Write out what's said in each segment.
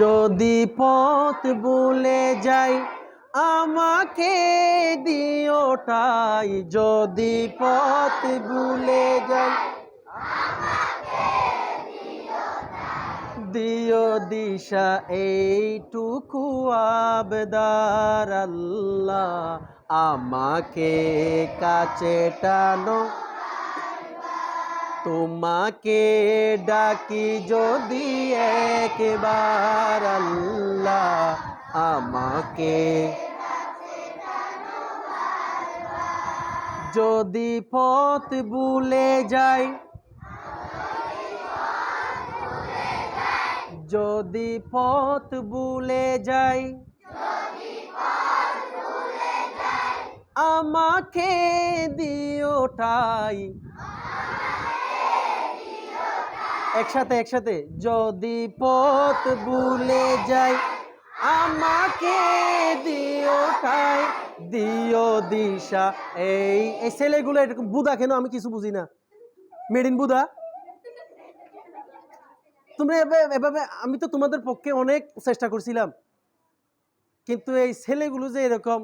যদি পথ ভুলে যাই, আমাকে দিওটাই যদি পথ ভুলে যাই, দিও দিশা, এইটুকু আবদার আল্লাহ। আমাকে কাছে টানো তোমাকে ডাকি যদি একবার আল্লাহ আমাকে। যদি পথ ভুলে যাই, যদি পথ ভুলে যাই, আমাকে দিওটাই একসাথে একসাথে। যদি পথ ভুলে যাই, আমাকে দিওটাই দিও দিশা। এই এই ছেলেগুলো এরকম বুদা কেন? আমি কিছু বুঝি না। মেড ইন বুদা? তোমরা এভাবে এভাবে, আমি তো তোমাদের পক্ষে অনেক চেষ্টা করছিলাম। কিন্তু এই ছেলেগুলো যে এরকম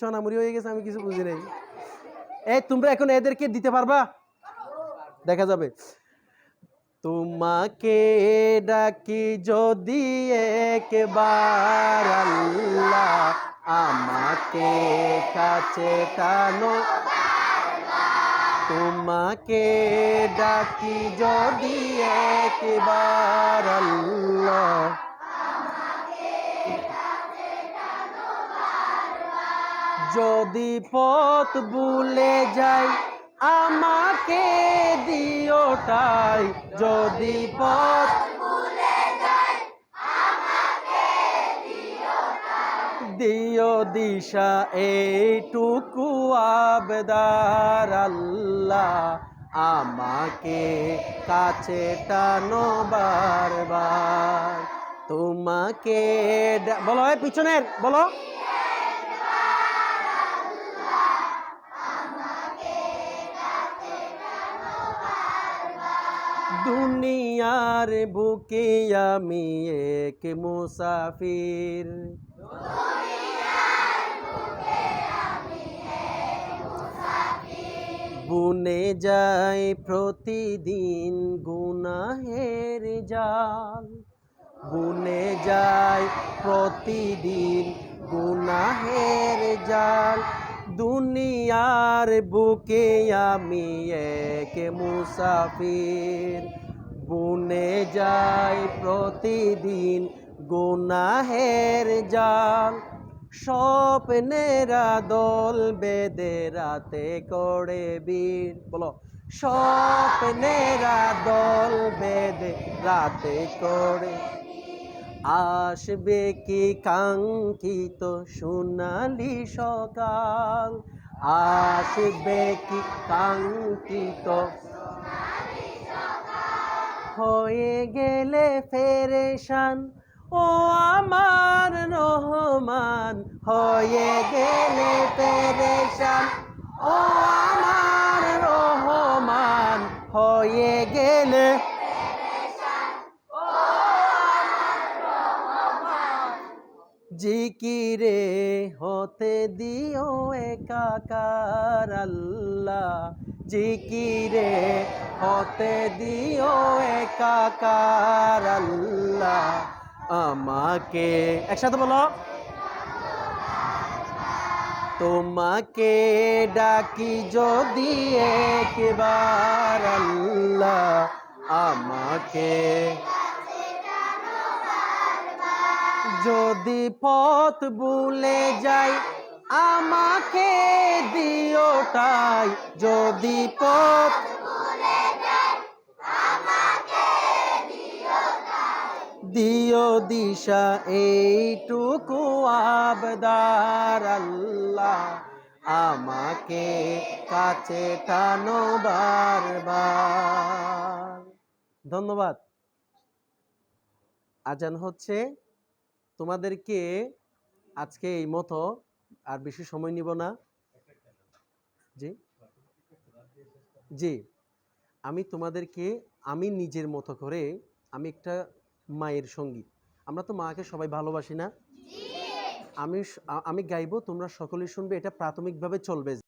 চনামুড়ি হয়ে গেছে, আমি কিছু বুঝি নাই। এই, তোমরা এখন এদেরকে দিতে পারবা? দেখা যাবে। তোমাকে ডাকি যদি একবার আল্লাহ আমাকে কাছে টানো। তোমাকে ডাকি যদি একবার আল্লাহ যদি পথ ভুলে যাই, আমাকে দিওটাই যদি পথ দিও দিশা, এইটুকু আবদার আল্লাহ আমাকে কাছে টানো বারবার। তোমাকে বলো পিছনের, বলো। দুনিয়ার বুকে আমি এক মুসাফির। বুনে যায় প্রতিদিন গুনাহের জাল। বুনে যায় প্রতিদিন গুনাহের জাল। দুনিয়ার বুকে আমি এক মুসাফির। বুনে যায় প্রতিদিন গুনাহের জাল। স্বপ্নেরা দল বেদে রাতে করে বীর। বলো, স্বপ্নেরা দল বেদে রাতে করে আসবে কি কাঙ্ক্ষিত সোনালি সকাল? আসবে কি কাঙ্ক্ষিত হয়ে গেলে ফেরেশান? ও আমার রহমান, হয়ে গেলে পেরেশান ও আমার রহমান, হয়ে গেলে হতে দিও একাকার আল্লাহ। জিকিরে হতে দিও একাকার আল্লাহ। আমাকে, একসাথে বলো। তোমাকে ডাকি যদি একবার আল্লাহ। আমাকে যদি পথ ভুলে যাই, আমাকে দিওটাই যদি পথ দিও দিশা, এইটুকু আবদার আল্লাহ আমাকে কাছে টানো বারবার। ধন্যবাদ। আজান হচ্ছে। তোমাদেরকে আজকে এই মতো আর বেশি সময় নিব না। জি? জি। আমি তোমাদেরকে আমি নিজের মতো করে আমি একটা মায়ের সংগীত। আমরা তো মাকে সবাই ভালোবাসি না? আমি আমি গাইবো তোমরা সকলে শুনবে এটা প্রাথমিকভাবে চলবে।